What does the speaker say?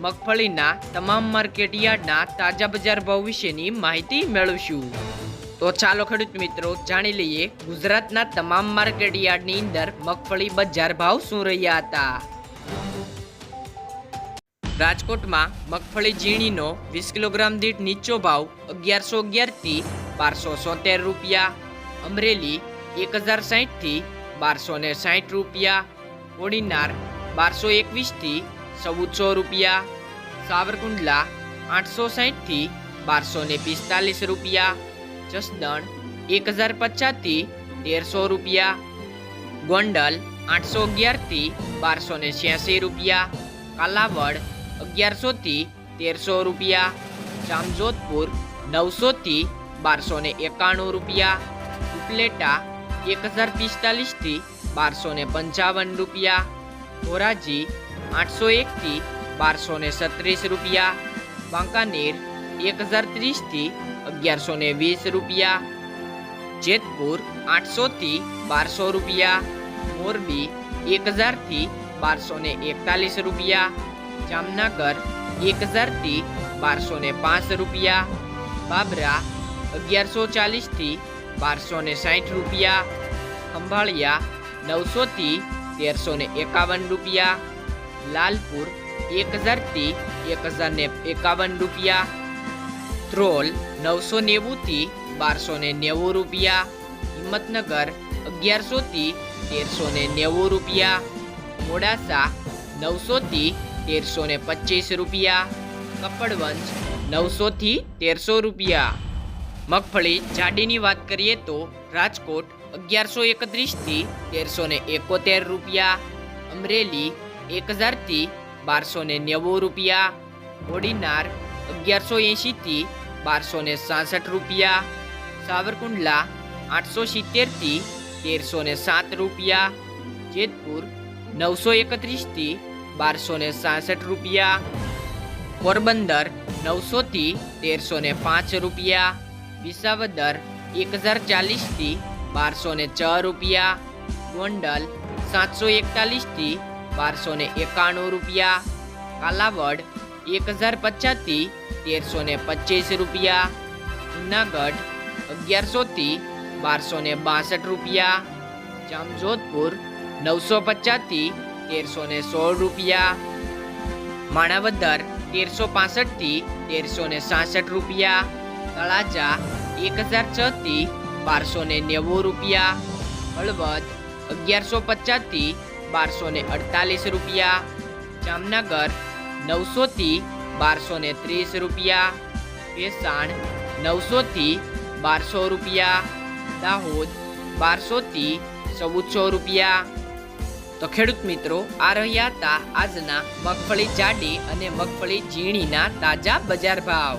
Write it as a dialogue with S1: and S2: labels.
S1: મગફળીના તમામ માર્કેટ યાર્ડના તાજા બજાર ભાવ વિશેની માહિતી મેળવશું. તો ચાલો ખેડૂત મિત્રો, જાણી લઈએ ગુજરાતના તમામ માર્કેટ યાર્ડની અંદર મગફળી બજાર ભાવ શું રહ્યા હતા. રાજકોટમાં મગફળી ઝીણીનો વીસ કિલોગ્રામ દીઠ નીચો ભાવ અગિયારસો અગિયારથી બારસો સોતેર રૂપિયા. અમરેલી એક હજાર સાહીઠથી બારસો ને સાહીઠ રૂપિયા. કોડીનાર બારસો એકવીસથી ચૌદસો રૂપિયા, સાવરકુંડલા આઠસો સાહીઠથી બારસો ને પિસ્તાલીસ રૂપિયા, જસદણ એક હજાર પચાસથી તેરસો રૂપિયા, ગોંડલ આઠસો અગિયારથી બારસો ને છ્યાસી રૂપિયા, કાલાવડ અગિયારસોથી તેરસો રૂપિયા, જામજોધપુર નવસોથી બારસો ને એકાણું રૂપિયા, ઉપલેટા એક હજાર પિસ્તાલીસથી બારસો ને પંચાવન રૂપિયા ધોરાજી, આઠસો એકથી બારસો ને સત્રીસ રૂપિયા. વાંકાનેર, એક હજાર ત્રીસથી અગિયારસો ને વીસ રૂપિયા. જેતપુર આઠસોથી બારસો રૂપિયા. મોરબી, એક હજારથી બારસો ને એકતાલીસ રૂપિયા. જામનગર, એક હજારથી બારસો ને પાંચ રૂપિયા. બાબરા, અગિયારસો ચાલીસથી બારસો ને સાઠ રૂપિયા. ખંભાળિયા નવસોથી તેરસો ને એકાવન રૂપિયા, લાલપુર એક હજારથી એક હજાર ને એકાવન રૂપિયા ત્રોલ નવસો નેવુંથી બારસો ને નેવું રૂપિયા, હિંમતનગર અગિયારસોથી તેરસો ને નેવું રૂપિયા, મોડાસા નવસોથી તેરસો ને પચીસ રૂપિયા કપડવંશ નવસોથી તેરસો રૂપિયા. મગફળી જાડીની વાત કરીએ તો રાજકોટ અગિયારસો એકત્રીસથી તેરસો ને એકોતેર રૂપિયા અમરેલી એક હજારથી બારસો ને નેવું રૂપિયા કોડીનાર અગિયારસો એંશીથી બારસો ને સાસઠ રૂપિયા સાવરકુંડલા આઠસો સિત્તેરથી તેરસો ને સાત રૂપિયા જેતપુર નવસો એકત્રીસથી બારસો ને સાસઠ રૂપિયા પોરબંદર નવસોથી તેરસો ને પાંચ રૂપિયા વિસાવદર એક હજાર ચાલીસથી બારસો ને છ રૂપિયા, ગોંડલ સાતસો એકતાલીસથી બારસો ને એકાણું રૂપિયા, કાલાવડ એક હજાર પચાસથી તેરસો ને પચીસ રૂપિયા, જુનાગઢ અગિયારસોથી બારસો ને બાસઠ રૂપિયા, જામજોધપુર નવસો પચાસથી તેરસો ને સોળ રૂપિયા, માણાવદર તેરસો પાસઠથી તેરસો ને સાસઠ રૂપિયા, તળાજા એક હજાર છથી બારસો ને નેવું રૂપિયા, હળવદ અગિયારસો પચાસથી બારસો ને અડતાલીસ રૂપિયા, જામનગર નવસોથી બારસો ને ત્રીસ રૂપિયા, ભેસાણ નવસોથી બારસો રૂપિયા, દાહોદ બારસોથી ચૌદસો રૂપિયા. તો ખેડૂત મિત્રો, આ રહ્યા હતા આજના મગફળી જાડી અને મગફળી ઝીણીના તાજા બજાર ભાવ.